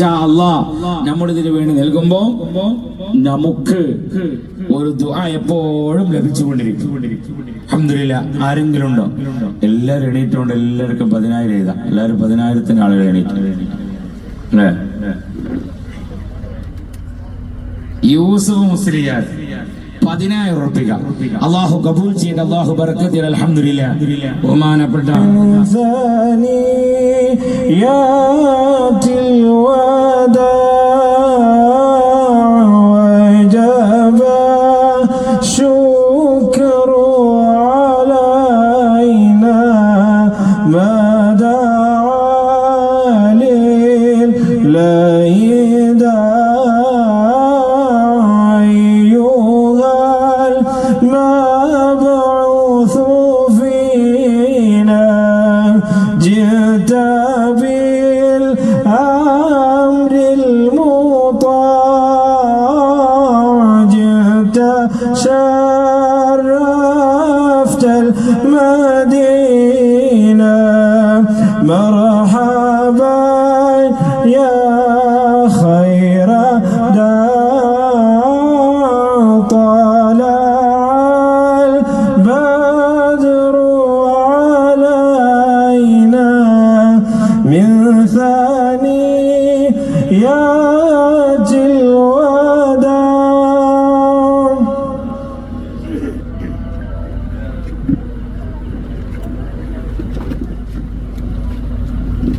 നമ്മൾ ഇതിനു വേണ്ടി നൽകുമ്പോ നമുക്ക് ഒരു ദുആ എപ്പോഴും ലഭിച്ചുകൊണ്ടിരിക്കും. അൽഹംദുലില്ലാ ആരെങ്കിലും ഉണ്ടോ എല്ലാരും എണീറ്റുണ്ട് എല്ലാവർക്കും പതിനായിരം എഴുതാം. എല്ലാവരും പതിനായിരത്തിന് ആളുകൾ എണീറ്റ്. അല്ലേ? യൂസഫ് മുസ്ലിയാർ പതിനായിരം ഉറപ്പിക അള്ളാഹു കബൂൽ ചെയ്ത് അള്ളാഹു ബർക്കത്തിൽ അൽഹംദുലില്ലാ. ബഹുമാനപ്പെട്ട المبعوث فينا. جئت بالأمر المطاع. جئت شرفت المدينة. مرحبا يا خير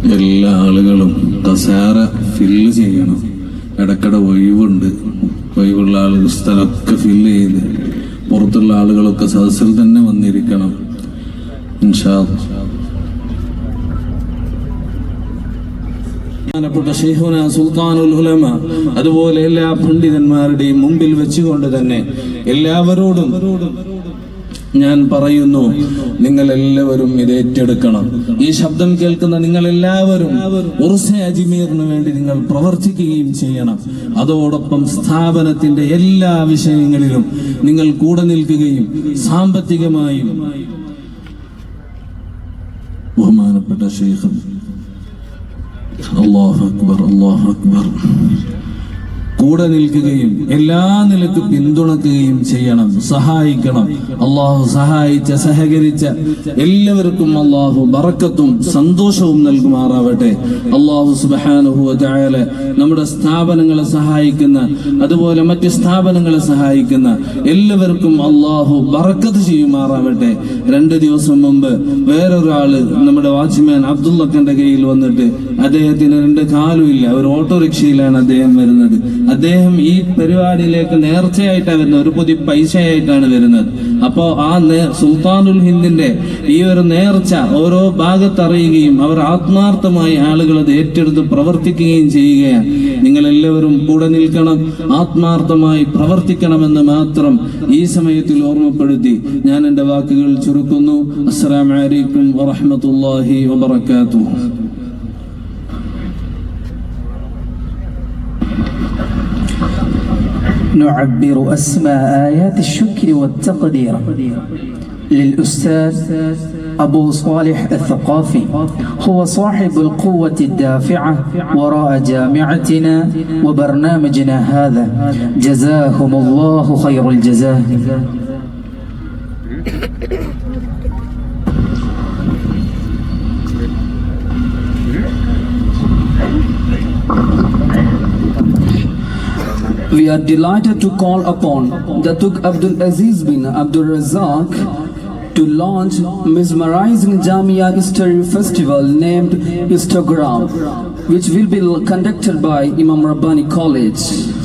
എല്ലാ ആളുകളും കസേര ഫില്ല് ചെയ്യണം. ഇടക്കിട ഒഴിവുണ്ട്. ഒഴിവുള്ള ആളുകൾ സ്ഥലമൊക്കെ ഫില്ല് ചെയ്ത് പുറത്തുള്ള ആളുകളൊക്കെ സദസ്സിൽ തന്നെ വന്നിരിക്കണം. ഉലമ അതുപോലെ എല്ലാ പണ്ഡിതന്മാരുടെയും മുമ്പിൽ വെച്ചുകൊണ്ട് തന്നെ എല്ലാവരോടും ഞാൻ പറയുന്നു നിങ്ങൾ എല്ലാവരും ഇത് ഏറ്റെടുക്കണം. ഈ ശബ്ദം കേൾക്കുന്ന നിങ്ങൾ എല്ലാവരും ഉർസ അജ്മീറിന് വേണ്ടി നിങ്ങൾ പ്രവർത്തിക്കുകയും ചെയ്യണം. അതോടൊപ്പം സ്ഥാപനത്തിന്റെ എല്ലാ വിഷയങ്ങളിലും നിങ്ങൾ കൂടെ നിൽക്കുകയും സാമ്പത്തികമായും ബഹുമാനപ്പെട്ട ശേഖം. അള്ളാഹു അക്ബർ അള്ളാഹു അക്ബർ. കൂടെ നിൽക്കുകയും എല്ലാ നിലക്കും പിന്തുണക്കുകയും ചെയ്യണം സഹായിക്കണം. അള്ളാഹു സഹായിച്ച സഹകരിച്ച എല്ലാവർക്കും അള്ളാഹു ബറക്കത്തും സന്തോഷവും നൽകുമാറാവട്ടെ. അള്ളാഹു സുബാനുഹു ചായാൽ നമ്മുടെ സ്ഥാപനങ്ങളെ സഹായിക്കുന്ന അതുപോലെ മറ്റ് സ്ഥാപനങ്ങളെ സഹായിക്കുന്ന എല്ലാവർക്കും അള്ളാഹു ബറക്കത്ത് ചെയ്യുമാറാവട്ടെ. രണ്ട് ദിവസം മുമ്പ് വേറൊരാൾ നമ്മുടെ വാച്ച്മാൻ അബ്ദുള്ളക്കന്റെ കയ്യിൽ വന്നിട്ട് അദ്ദേഹത്തിന് രണ്ട് കാലും ഇല്ല ഒരു ഓട്ടോറിക്ഷയിലാണ് അദ്ദേഹം വരുന്നത്. അദ്ദേഹം ഈ പരിപാടിയിലേക്ക് നേർച്ചയായിട്ടാണ് വരുന്നത് ഒരു പുതിയ പൈസയായിട്ടാണ് വരുന്നത്. അപ്പോ ആ സുൽത്താനുൽ ഹിന്ദിന്റെ ഈ ഒരു നേർച്ച ഓരോ ഭാഗത്തറിയുകയും അവർ ആത്മാർത്ഥമായി ആളുകൾ അത് ഏറ്റെടുത്ത് പ്രവർത്തിക്കുകയും ചെയ്യുകയാണ്. നിങ്ങൾ എല്ലാവരും കൂടെ നിൽക്കണം ആത്മാർത്ഥമായി പ്രവർത്തിക്കണമെന്ന് മാത്രം ഈ സമയത്തിൽ ഓർമ്മപ്പെടുത്തി ഞാൻ എന്റെ വാക്കുകൾ ചുരുക്കുന്നു. അസ്സലാമു അലൈക്കും വറഹ്മത്തുള്ളാഹി نعبر أسمى آيات الشكر والتقدير للأستاذ أبو صالح الثقافي. هو صاحب القوة الدافعة وراء جامعتنا وبرنامجنا هذا. جزاهم الله خير الجزاء. We are delighted to call upon Datuk Abdul Aziz bin Abdul Razak to launch mesmerizing Jamia History Festival named Histogram, which will be conducted by Imam Rabbani College.